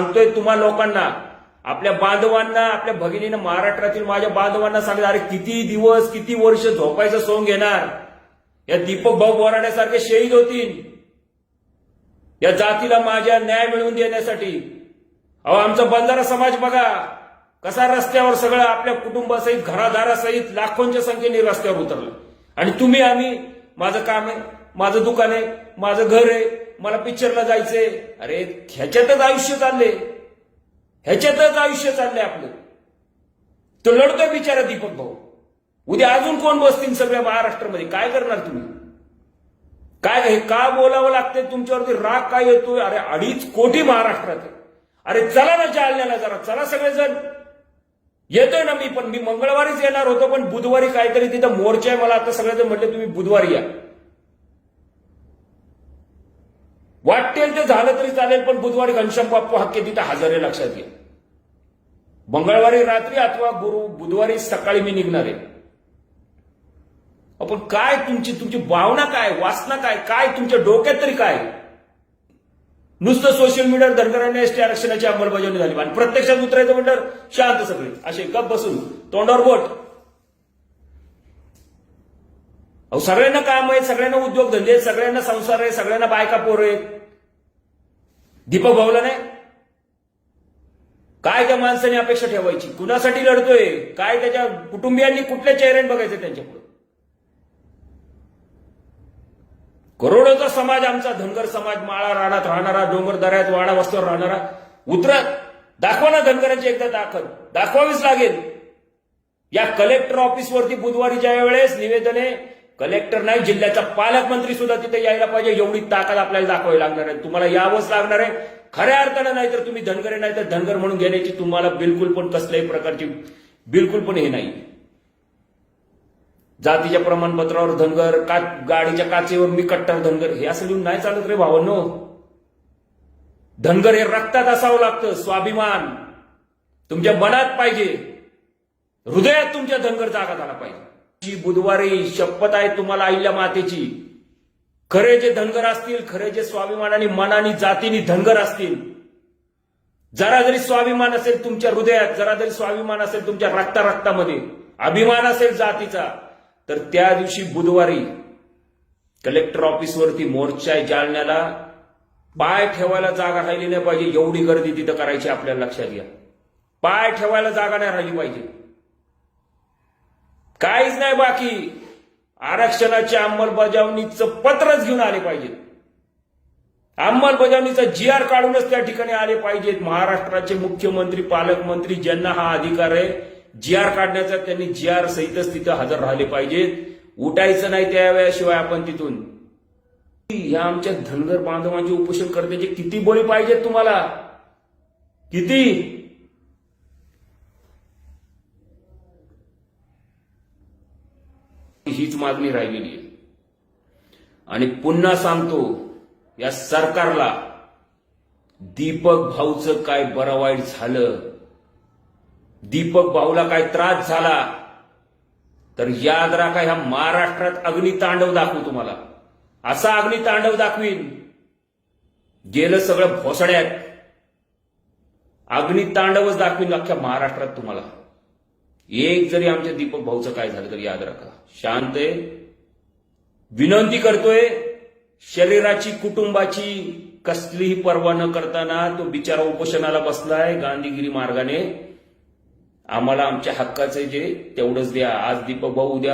सांगतोय तुम्हा लोकांना आपल्या बांधवांना आपल्या भगिनीनं महाराष्ट्रातील माझ्या बांधवांना सांगितलं अरे किती दिवस किती वर्ष झोपायचं सोंग घेणार? या दीपक भाऊ बोराड्यासारखे शहीद होतील. या जातीला माझ्या न्याय मिळवून देण्यासाठी. अहो आमचा बंधारा समाज बघा कसा रस्त्यावर सगळं आपल्या कुटुंबासहित घरादारासहित लाखोंच्या संख्येने रस्त्यावर उतरलं. आणि तुम्ही आम्ही माझं काम आहे माझं दुकान आहे माझं घर आहे मला पिक्चरला जायचंय. अरे ह्याच्यातच आयुष्य चालले ह्याच्यातच आयुष्य चाललंय आपलं. तो लढतोय बिचारा दीपक भाऊ. उद्या अजून कोण बसतील सगळ्या महाराष्ट्रामध्ये? काय करणार तुम्ही? काय हे का बोलावं लागतंय? तुमच्यावरती राग काय येतोय? अरे अडीच कोटी महाराष्ट्रात आहे. अरे चला ना जालन्याला जरा. चला सगळेजण. येतोय ना मी पण मी मंगळवारीच येणार होतो पण बुधवारी काहीतरी तिथं मोर्चा आहे. मला आता सगळेजण म्हटले तुम्ही बुधवारी या. वाटेल ते झालं तरी चालेल पण बुधवारी घनश्याम बाप्पू हक्के तिथं हजर आहे लक्षात घे. मंगळवारी रात्री अथवा गुरु बुधवारी सकाळी मी निघणार आहे. आपण काय तुमची तुमची भावना काय वासना काय काय तुमच्या डोक्यात तरी काय? नुसतं सोशल मीडियावर धनगरांनी एसटी आरक्षणाची अंमलबजावणी झाली. आणि प्रत्यक्षात उतरायचं म्हटलं शांत सगळे. असे गप बसून तोंडावर बोट अहो सगळ्यांना काम आहे सगळ्यांना उद्योग धंदे सगळ्यांना संसार आहे सगळ्यांना बायका पोर आहेत. दीपक भाऊला नाही? काय त्या माणसाने अपेक्षा ठेवायची? कुणासाठी लढतोय? काय त्याच्या कुटुंबियांनी कुठल्या चेहऱ्याने बघायचं त्यांच्याकडून करोडोचा समाज आमचा धनगर समाज माळा रानात राहणारा डोंगर दऱ्यात वाडा वस्त्यावर राहणारा उतरत दाखवा ना धनगरांची एकदा दाखल. दाखवावीच लागेल. या कलेक्टर ऑफिसवरती बुधवारी ज्या वेळेस निवेदने कलेक्टर नाही जिल्ह्याचा पालकमंत्री सुद्धा तिथे यायला पाहिजे एवढी ताकद आपल्याला दाखवावी लागणार आहे. तुम्हाला यावंच लागणार आहे. खऱ्या अर्थानं नाही तर तुम्ही धनगरे नाही तर धनगर म्हणून घेण्याची तुम्हाला बिलकुल पण कसल्याही प्रकारची बिलकुल पण हे नाही. जातीच्या प्रमाणपत्रावर धनगर का गाडीच्या काचेवर मी कट्टर धनगर हे असं लिहून नाही चालत रे भावांनो. धनगर हे रक्तात असावं लागतं स्वाभिमान. तुमच्या मनात पाहिजे. हृदयात तुमच्या धनगर जागा झाला पाहिजे. जी बुधवारी शपथ आहे तुम्हाला अहिल्या मातेची. खरे जे धनगर असतील खरे जे स्वाभिमानाने मनाने जातीने धनगर असतील जरा जरी स्वाभिमान असेल तुमच्या हृदयात जरा जरी स्वाभिमान असेल तुमच्या रक्ता रक्तामध्ये अभिमान असेल जातीचा तर त्या दिवशी बुधवारी कलेक्टर ऑफिसवरती मोर्चा आहे पाय ठेवायला जागा राहिली नाही पाहिजे एवढी गर्दी तिथं करायची आपल्याला लक्षात घ्या. पाय ठेवायला जागा नाही राहिली पाहिजे. काहीच नाही बाकी. आरक्षणाच्या अंमलबजावणीचं पत्रच घेऊन आले पाहिजेत. अंमलबजावणीचा जी आर काढूनच त्या ठिकाणी आले पाहिजेत. महाराष्ट्राचे मुख्यमंत्री पालकमंत्री ज्यांना हा अधिकार आहे जी आर काढण्याचा त्यांनी जी आर सहितच तिथं हजर राहिले पाहिजेत. उठायचं नाही त्यावेळेशिवाय आपण तिथून. ह्या आमच्या धनगर बांधवांचे उपोषण करण्याचे किती बळी पाहिजेत तुम्हाला? किती? हीच मागणी राहिलेली आहे. आणि पुन्हा सांगतो या सरकारला दीपक भाऊचं काय बरं वाईट झालं दीपक भाऊला काय त्रास झाला तर याद राखा ह्या महाराष्ट्रात अग्नितांडव दाखवू तुम्हाला. असा अग्नितांडव दाखवीन. गेलं सगळं भोसड्यात. अग्नितांडवच दाखवीन अख्ख्या महाराष्ट्रात तुम्हाला. एक जरी आमच्या दीपक भाऊचं काय झालं तर याद राखा. शांत आहे. विनंती करतोय शरीराची कुटुंबाची कसलीही पर्वा न करताना तो बिचारा उपोषणाला बसलाय गांधीगिरी मार्गाने. आम्हाला आमच्या हक्काचे जे तेवढंच द्या. आज दीपक भाऊ उद्या